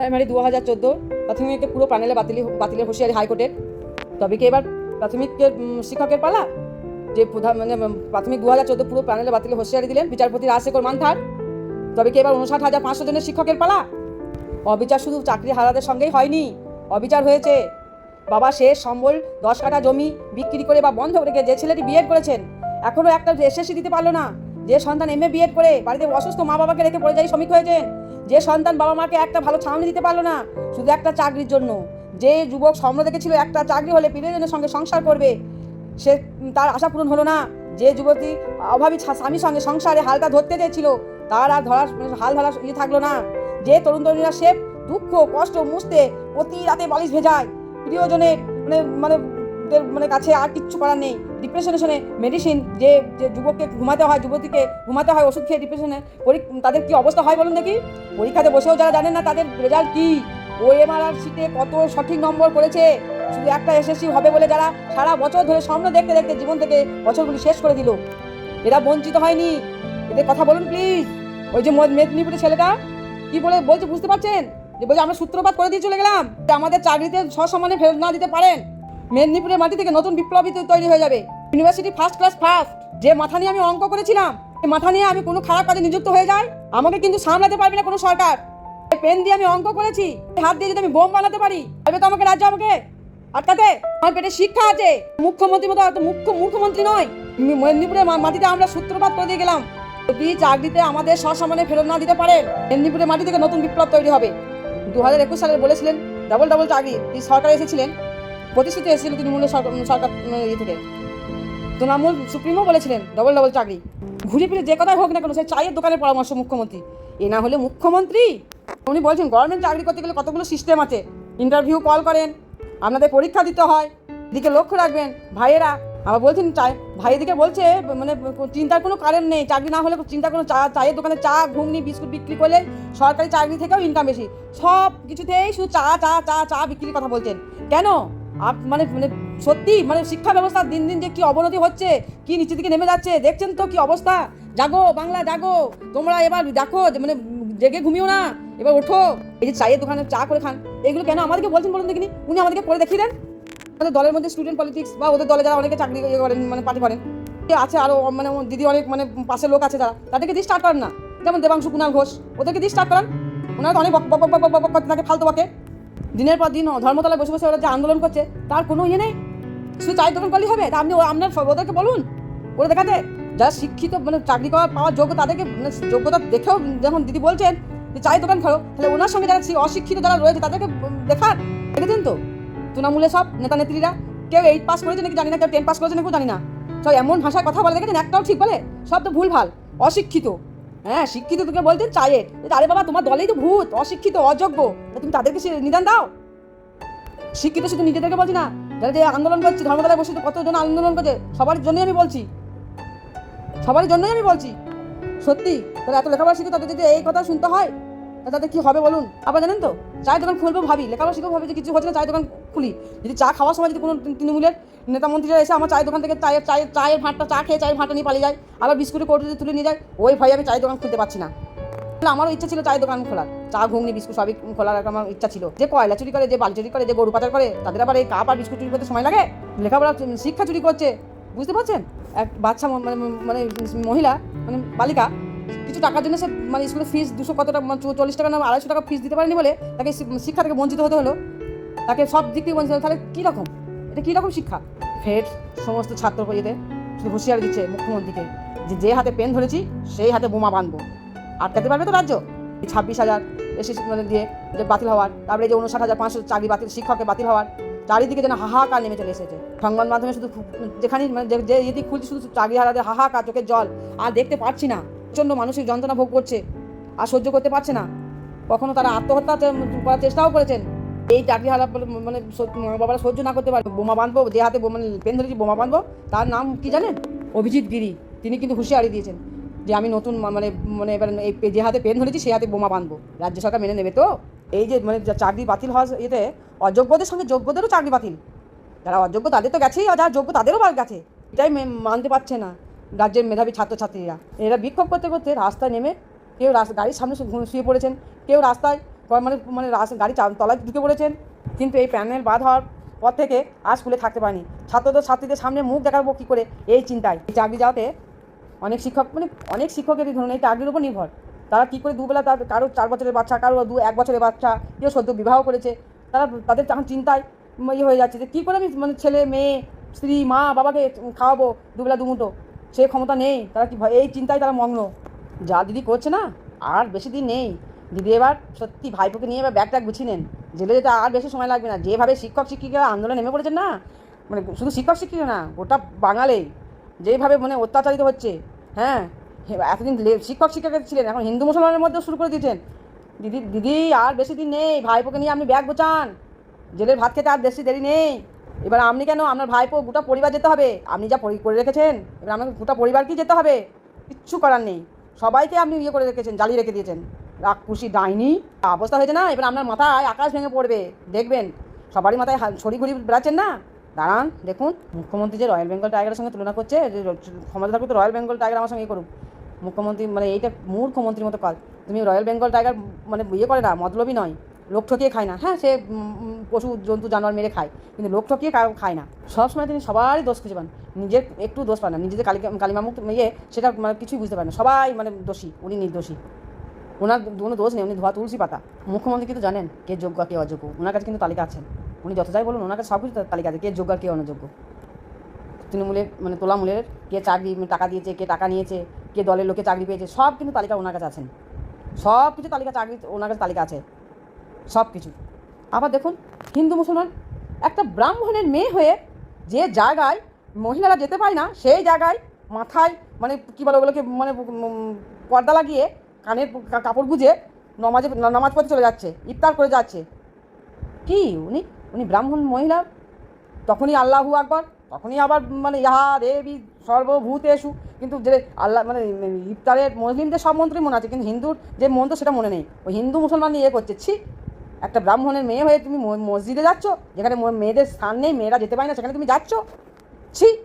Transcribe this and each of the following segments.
Primary দু হাজার চোদ্দ প্রাথমিকে পুরো প্যানেলে বাতিল বাতিলের হুঁশিয়ারি হাইকোর্টের। তবে কি এবার প্রাথমিকের শিক্ষকের পালা? যে প্রধান মানে প্রাথমিক দু হাজার চোদ্দ পুরো প্যানেলে বাতিলের হুঁশিয়ারি দিলেন বিচারপতি রাজশেখর মান্থার। তবে কি এবার উনষাট হাজার পাঁচশো জনের শিক্ষকের পালা? অবিচার শুধু চাকরি হারাদের সঙ্গেই হয়নি, অবিচার হয়েছে। বাবা শেষ সম্বল, দশ কাঠা জমি বিক্রি করে বা বন্ধ রেখে যে ছেলেটি বিএড করেছেন এখনও একটা এসএসসি দিতে পারল না। যে সন্তান এমএ বিএড করে, বাড়িতে অসুস্থ মা বাবাকে রেখে পরিযায়ী শ্রমিক হয়েছেন যে সন্তান বাবা মাকে একটা ভালো ছাউনি দিতে পারল না, শুধু একটা চাকরির জন্য। যে যুবক স্বপ্ন দেখেছিল একটা চাকরি হলে প্রিয়জনের সঙ্গে সংসার করবে, সে তার আশা পূরণ হলো না। যে যুবতী অভাবী স্বামীর সঙ্গে সংসারে হালটা ধরতে চেয়েছিল, তার আর মানে হাল ধরার ইয়ে থাকল না। যে তরুণ তরুণীরা সে দুঃখ, কষ্ট, মুছতে প্রতি রাতে বালিশ ভেজায়। প্রিয়জনের মানে মানে ওদের মানে কাছে আর কিচ্ছু করার নেই। ডিপ্রেশনে শোনে মেডিসিন যে যে যুবককে ঘুমাতে হয়, যুবতীকে ঘুমাতে হয়, ওষুধ খেয়ে ডিপ্রেশনে তাদের কি অবস্থা হয় বলুন দেখি? পরীক্ষাতে বসেও যারা জানেন না, তাদের রেজাল্ট কী? ও এমআরআর সিটে কত সঠিক নম্বর করেছে শুধু একটা এসএসসি হবে বলে যারা সারা বছর ধরে স্বপ্ন দেখতে দেখতে জীবন থেকে বছরগুলি শেষ করে দিল। এরা বঞ্চিত হয়নি। এদের কথা বলুন প্লিজ ওই যে মদ- মেদিনীপুরের ছেলেটা, কি বলে, বলছে, বুঝতে পারছেন? যে বলছে, আমরা সূত্রপাত করে দিয়ে চলে গেলাম। আমাদের চাকরিতে সসম্মানে ফেরত না দিতে পারেন। মেদিনীপুরের মাটি থেকে নতুন বিপ্লবী তৈরি হয়ে যাবে। ইউনিভার্সিটি ফার্স্ট ক্লাস ফার্স্ট যে মাথা নিয়ে আমি অঙ্ক করেছিলাম মাথা নিয়ে আমি কোনো খারাপ কাজে নিযুক্ত হয়ে যাই, আমাকে কিন্তু সামলাতে পারবে না কোনো সরকার। পেন দিয়ে আমি অঙ্ক করেছি হাত দিয়ে যদি আমি বোম বানাতে পারি তবে তো আমাকে রাজ্য আমাকে। আটকাতে আমার পেটে শিক্ষা আছে। মুখ্যমন্ত্রী মতো মুখ্য মুখ্যমন্ত্রী নয়। মেদিনীপুরের মাটিতে আমরা সূত্রপাত করে দিয়ে গেলাম। যদি চাকরিতে আমাদের সসম্মানে ফেরত না দিতে পারেন, মেদিনীপুরের মাটি থেকে নতুন বিপ্লব তৈরি হবে। দু হাজার একুশ সালে বলেছিলেন ডাবল ডাবল চাকরি। সরকার এসেছিলেন। প্রতিশ্রুতি এসেছিল তৃণমূলের সরকার ইয়ে থেকে। তৃণমূল সুপ্রিমও বলেছিলেন ডবল ডবল চাকরি। ঘুরে ফিরে যে কথাই হোক না কেন সেই চায়ের দোকানের পরামর্শ মুখ্যমন্ত্রী। এ না হলে মুখ্যমন্ত্রী? উনি বলছেন গভর্নমেন্ট চাকরি করতে গেলে কতগুলো সিস্টেম আছে। ইন্টারভিউ কল করেন। আপনাদের পরীক্ষা দিতে হয়। দিকে লক্ষ্য রাখবেন, ভাইয়েরা। আবার বলছেন চাই এদিকে বলছে মানে চিন্তার কোনো কারণ নেই। চাকরি না হলে চিন্তা কোনো চা, চায়ের দোকানে চা, ঘুগনি, বিস্কুট বিক্রি করলে সরকারি চাকরি থেকেও ইনকাম বেশি। সব কিছুতেই শুধু চা চা চা চা বিক্রির কথা বলছেন। কেন? মানে মানে সত্যি মানে শিক্ষা ব্যবস্থা দিন দিন যে কি অবনতি হচ্ছে কি নিচের দিকে নেমে যাচ্ছে দেখছেন তো কি অবস্থা জাগো বাংলা জাগো তোমরা এবার দেখো মানে জেগে ঘুমিও না এবার ওঠো এই যে চায়ের দোকানে চা করে খান এগুলো কেন আমাদেরকে বলছেন বলুন দেখিনি উনি আমাদেরকে করে দেখিয়ে দেন আমাদের দলের মধ্যে স্টুডেন্ট পলিটিক্স বা ওদের দলে যারা অনেকে চাকরি ইয়ে করেন মানে পার্টি করেন আছে আরও মানে দিদি অনেক মানে পাশে লোক আছে যারা তাদেরকে দিয়ে স্টার্ট করেন না যেমন দেবাংশু কুণাল ঘোষ ওদেরকে দিয়ে স্টার্ট করান ওনারা তো অনেক বক বক বক বক বক করতে বকে দিনের পর দিন ধর্মতলায় বসে বসে ওরা যে আন্দোলন করছে, তার কোনো ইয়ে নেই। শুধু চায়ের দোকান করলেই হবে? তা আপনি আপনার ওদেরকে বলুন। করে দেখাতে, যারা শিক্ষিত মানে চাকরি করার পাওয়ার যোগ্য, তাদেরকে মানে যোগ্যতা দেখেও যখন দিদি বলছেন যে চায়ের দোকান করো তাহলে ওনার সঙ্গে যারা অশিক্ষিত যারা রয়েছে, তাদেরকে দেখান। দেখেছেন তো। তৃণমূলের সব নেতা নেত্রীরা। কেউ এইট পাস করেছে নাকি জানি না, কেউ টেন পাস করেছে নাকি জানি না। সব এমন ভাষায় কথা বলে, দেখেছেন? একটাও ঠিক বলে? সব তো ভুল ভালো, অশিক্ষিত। হ্যাঁ শিক্ষিত তোকে বলতেন চায়ের আরে বাবা, তোমার দলেই তো ভূত, অশিক্ষিত, অযোগ্য। তুমি তাদেরকে সে নিদান দাও। শিক্ষিত শুধু নিজেদেরকে বলছি না, যারা যে আন্দোলন করছে, ধর্মতলায় বসে কতজন আন্দোলন করছে, সবার জন্যই আমি বলছি। সবার জন্যই আমি বলছি। সত্যি তাহলে এত লেখাপড়া শিখে তাদের যদি এই কথা শুনতে হয় তা তাদের কি হবে বলুন? আবার জানেন তো? চায়ের দোকান খুলবো ভাবি। লেখাপড়া শিখেও ভাবি যে কিছু হচ্ছে না, চায়ের দোকান খুলি। যদি চা খাওয়ার সময় যদি কোনো তৃণমূলের নেতা মন্ত্রীরা এসে আমার চায়ের দোকান থেকে চায়ের চায়ের চায়ের ভাঁটটা চা খেয়ে চায়ের ভাঁটটা নিয়ে পালিয়ে যায়, আবার বিস্কুটের কৌটো যদি তুলে নিয়ে যায়, ওই ভয়ে আমি চায়ের দোকান খুলতে পারছি না। আমারও ইচ্ছা ছিল চায়ের দোকান খোলার। চা, ঘুগনি, বিস্কুট সবই খোলার একটা আমার ইচ্ছা ছিল। যে কয়লা চুরি করে, যে বাল চুরি করে, যে গরু পাচার করে, তাদের আবার এই কাপ আর বিস্কুট চুরি করতে সময় লাগে? লেখাপড়া, শিক্ষা চুরি করছে। বুঝতে পারছেন? এক বাচ্চা মানে মানে মহিলা মানে বালিকা কিছু টাকার জন্য সে মানে স্কুলের ফিস দুশো কত টাকা মানে চল্লিশ টাকা না আড়াইশো টাকা ফিস দিতে পারেনি বলে তাকে শি- শিক্ষা থেকে বঞ্চিত হতে হলো। তাকে সব দিক থেকে বঞ্চিত হলো। তাহলে কী রকম এটা কী রকম শিক্ষা? ফের সমস্ত ছাত্র পরিতে শুধু হুঁশিয়ারি দিচ্ছে মুখ্যমন্ত্রীকে যে যে হাতে পেন ধরেছি, সেই হাতে বোমা বাঁধবো আটকাতে পারবে তো রাজ্য? এই ছাব্বিশ হাজার এসে মানে দিয়ে যে বাতিল হওয়ার, তারপরে যে উনষাট হাজার পাঁচশো চাকরি বাতিল শিক্ষকের বাতিল হওয়ার, চারিদিকে যেন হাহাকার নেমে চলে এসেছে। সংবাদ মাধ্যমে শুধু যেখানেই মানে যে- যে এদিক খুলছে, শুধু চাকরি হারাদের হাহাকার, চোখের জল, আর দেখতে পাচ্ছি না। প্রচণ্ড মানসিক যন্ত্রণা ভোগ করছে আর সহ্য করতে পারছে না। কখনো তারা আত্মহত্যা করার চেষ্টাও করেছেন। এই চাকরি হারা মানে বাবারা সহ্য না করতে পারে। বোমা বাঁধবো, যে হাতে মানে পেন ধরেছি, বোমা বাঁধবো। তার নাম কি জানেন? অভিজিৎ গিরি। তিনি কিন্তু হুঁশিয়ারি দিয়েছেন যে আমি নতুন মানে মানে এবার এই যে হাতে পেন ধরেছি সেই হাতে বোমা বাঁধবো। রাজ্য সরকার মেনে নেবে তো? এই যে মানে চাকরি বাতিল হওয়ার এতে অযোগ্যদের সঙ্গে যোগ্যদেরও চাকরি বাতিল। যারা অযোগ্য তাদের তো গেছেই, আর যারা যোগ্য তাদেরও বাদ গেছে। এটাই মানতে পারছে না। রাজ্যের মেধাবী ছাত্রছাত্রীরা। এরা বিক্ষোভ করতে করতে রাস্তায় নেমে কেউ রাস্তা গাড়ির সামনে শুয়ে পড়েছেন, কেউ রাস্তায় মানে মানে গাড়ি তলায় ঢুকে পড়েছেন, কিন্তু এই প্যানেল বাদ হওয়ার পর থেকে আর স্কুলে থাকতে পারেনি। ছাত্রদের ছাত্রীদের সামনে মুখ দেখাবো কী করে? এই চিন্তায়। এই চাকরি যাওয়াতে অনেক শিক্ষক মানে অনেক শিক্ষকেরই ধরুন এই চাকরির উপর নির্ভর। তারা কী করে দুবেলা তার কারও চার বছরের বাচ্চা, কারও দু এক বছরের বাচ্চা, কেউ সদ্য বিবাহ করেছে, তারা তাদের তখন চিন্তায় ইয়ে হয়ে যাচ্ছে যে কী করে আমি মানে ছেলে, মেয়ে, স্ত্রী, মা, বাবাকে খাওয়াবো দুবেলা দুমুটো সে ক্ষমতা নেই, তারা কি এই চিন্তায় তারা মগ্ন। যা দিদি করছে না, আর বেশি দিন নেই। দিদি এবার সত্যি ভাইপোকে নিয়ে এবার ব্যাগ ট্যাগ গুছিয়ে নেন। জেলে যেতে আর বেশি সময় লাগবে না। যেভাবে শিক্ষক শিক্ষিকা আন্দোলনে নেমে পড়েছেন না মানে শুধু শিক্ষক শিক্ষিকা না, গোটা বাঙালি যেভাবে মানে অত্যাচারিত হচ্ছে হ্যাঁ? এতদিন শিক্ষক শিক্ষক ছিলেন, এখন হিন্দু মুসলমানের মধ্যেও শুরু করে দিয়েছেন। দিদি দিদি আর বেশি দিন নেই, ভাইপোকে নিয়ে আপনি ব্যাগ গোছান। জেলের ভাত খেতে আর বেশি দেরি নেই। এবার আপনি কেন আপনার ভাইপো গোটা পরিবার যেতে হবে? আপনি যা করে রেখেছেন, এবার আমাকে গোটা পরিবারকেই যেতে হবে? কিচ্ছু করার নেই। সবাইকে আপনি ইয়ে করে রেখেছেন, জ্বালিয়ে রেখে দিয়েছেন। খুশি ডাইনি অবস্থা হয়েছে না? এবার আপনার মাথায় আকাশ ভেঙে পড়বে, দেখবেন। সবারই মাথায় ছড়ি ঘুরি বেড়াচ্ছেন না? দাঁড়ান, দেখুন, মুখ্যমন্ত্রী যে রয়্যাল বেঙ্গল টাইগারের সঙ্গে তুলনা করছে, যে ক্ষমতা থাকবে তো রয়্যাল বেঙ্গল টাইগার আমার সঙ্গে ইয়ে করুক। মুখ্যমন্ত্রী মানে এইটা মূর্খমন্ত্রীর মতো কাজ। তুমি রয়্যাল বেঙ্গল টাইগার মানে ইয়ে করে না, মতলবই নয়। লোক ঠকিয়ে খায় না। হ্যাঁ সে পশু, জন্তু, জানোয়ার মেরে খায়, কিন্তু লোক ঠকিয়ে খায় না। সবসময় তিনি সবারই দোষ খুঁজে পান। নিজের একটু দোষ পান না। নিজেদের কালিকা কালিমামুখ ইয়ে সেটা মানে কিছুই বুঝতে পারে না। সবাই মানে দোষী, উনি নির্দোষী। ওনার কোনো দোষ নেই, উনি ধোয়া তুলসী পাতা। মুখ্যমন্ত্রী কিন্তু জানেন কে যোগ্য কে অযোগ্য। ওনার কাছে কিন্তু তালিকা আছেন উনি যত যাই বলুন, ওনার কাছে সব কিছু তালিকা আছে, কে যোগ্য কে অনযোগ্য। তৃণমূলের মানে তোলামূলের, কে চাকরি মানে টাকা দিয়েছে, কে টাকা নিয়েছে, কে দলের লোকে চাকরি পেয়েছে, সব কিন্তু তালিকা ওনার কাছে আছেন। সব কিছু তালিকা চাকরি, ওনার কাছে তালিকা আছে। সব কিছু। আবার দেখুন, হিন্দু মুসলমান একটা ব্রাহ্মণের মেয়ে হয়ে যে জায়গায় মহিলারা যেতে পায় না, সেই জায়গায় মাথায় মানে কী বলে ওগুলোকে মানে পর্দা লাগিয়ে কানের কাপড় গুজে নমাজে, নামাজ পড়তে চলে যাচ্ছে, ইফতার করে যাচ্ছে। কি উনি? উনি ব্রাহ্মণ মহিলা? তখনই আল্লাহু আকবর, তখনই আবার মানে ইহা দেবী সর্বভূত এসু কিন্তু যে আল্লাহ মানে ইফতারের মুসলিমদের সব মন্ত্রই মনে আছে, কিন্তু হিন্দুর যে মন্ত্র সেটা মনে নেই। ওই হিন্দু মুসলমান ইয়ে করছে, ছি। একটা ব্রাহ্মণের মেয়ে হয়ে তুমি মসজিদে যাচ্ছ, যেখানে মেয়েদের স্থান নেই, মেয়েরা যেতে পারে না, সেখানে তুমি যাচ্ছ। ছি,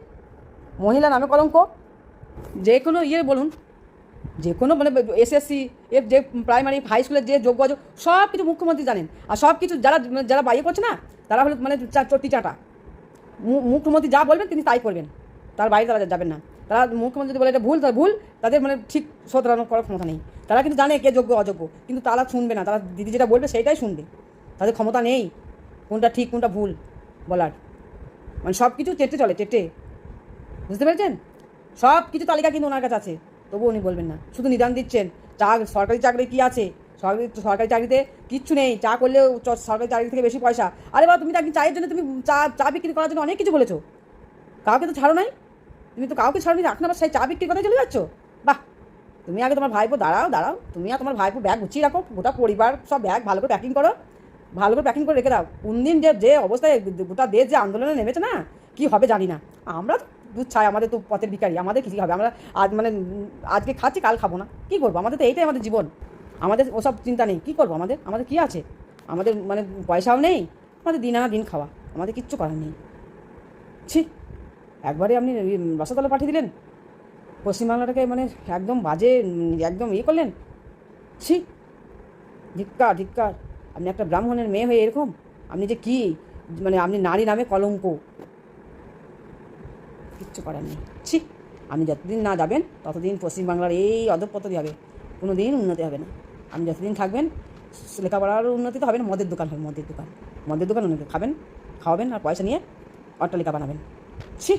মহিলা নামে কলঙ্ক। যে কোনো ইয়ে বলুন, যে কোনো মানে এসএসসি এর যে প্রাইমারি হাই স্কুলের যে যোগ্য সব কিছু মুখ্যমন্ত্রী জানেন। আর সব কিছু যারা যারা বাইরে করছে না, তারা হলো মানে চাটা মু- মুখ্যমন্ত্রী যা বলবেন, তিনি তাই করবেন। তার বাইরে তারা যাবেন না। তারা মুখ্যমন্ত্রী যদি বলে এটা ভুল, তার ভুল, তাদের মানে ঠিক শোধরানো করার ক্ষমতা নেই। তারা কিন্তু জানে কে যোগ্য, অযোগ্য। কিন্তু তারা শুনবে না। তারা দিদি যেটা বলবে সেইটাই শুনবে। তাদের ক্ষমতা নেই। কোনটা ঠিক, কোনটা ভুল বলার। মানে সব কিছু চেটে চলে, চেটে। বুঝতে পেরেছেন? সব কিছু তালিকা কিন্তু ওনার কাছে আছে। তবুও উনি বলবেন না। শুধু নিদান দিচ্ছেন। চা, সরকারি চাকরি কি আছে? সরকারি সরকারি চাকরিতে কিচ্ছু নেই। চা করলেও সরকারি চাকরি থেকে বেশি পয়সা। আরে বাবা, তুমি তো চায়ের জন্য তুমি চা চা বিক্রি করার জন্য অনেক কিছু বলেছ। কাউকে তো ছাড়ো নাই। তুমি তো কাউকে ছাড়ো নি এখন আবার সেই চা বিক্রির কথায় চলে যাচ্ছ? বাহ! তুমি আগে তোমার ভাইপো দাঁড়াও দাঁড়াও। তুমি আর তোমার ভাইপো ব্যাগ গুছিয়ে রাখো, গোটা পরিবার সব ব্যাগ ভালো করে প্যাকিং করো। ভালো করে প্যাকিং করে রেখে দাও। কোন দিন যে যে অবস্থায় গোটা দেশ যে আন্দোলনে নেমেছে না, কি হবে জানি না। আমরা তো দুধ ছাই, আমাদের তো পথের ভিখারি, আমাদের কিছু হবে? আমরা আজ মানে আজকে খাচ্ছি, কাল খাব না। কী করব? আমাদের তো এইটাই আমাদের জীবন। আমাদের ওসব চিন্তা নেই। কী করব আমাদের? আমাদের কী আছে? আমাদের মানে পয়সাও নেই, আমাদের দিন আনা দিন খাওয়া। আমাদের কিচ্ছু করার নেই। ছি, একবারে আপনি রসতলে পাঠিয়ে দিলেন। পশ্চিমবাংলাটাকে মানে একদম বাজে, একদম ইয়ে করলেন? ছি, ধিক্কার ধিক্কার। আপনি একটা ব্রাহ্মণের মেয়ে হয়ে এরকম? আপনি যে কি? মানে আপনি নারী নামে কলঙ্ক। কিচ্ছু করার নেই। ছি, আপনি যতদিন না যাবেন, ততদিন পশ্চিমবাংলার এই অধপতনই হবে। কোনো দিন উন্নতি হবে না। আপনি যতদিন থাকবেন লেখাপড়ার উন্নতি তো হবে না, মদের দোকান হবে, মদের দোকান। মদের দোকান উন্নতি খাবেন, খাওয়াবেন, আর পয়সা নিয়ে অট্টালিকা বানাবেন। ছি।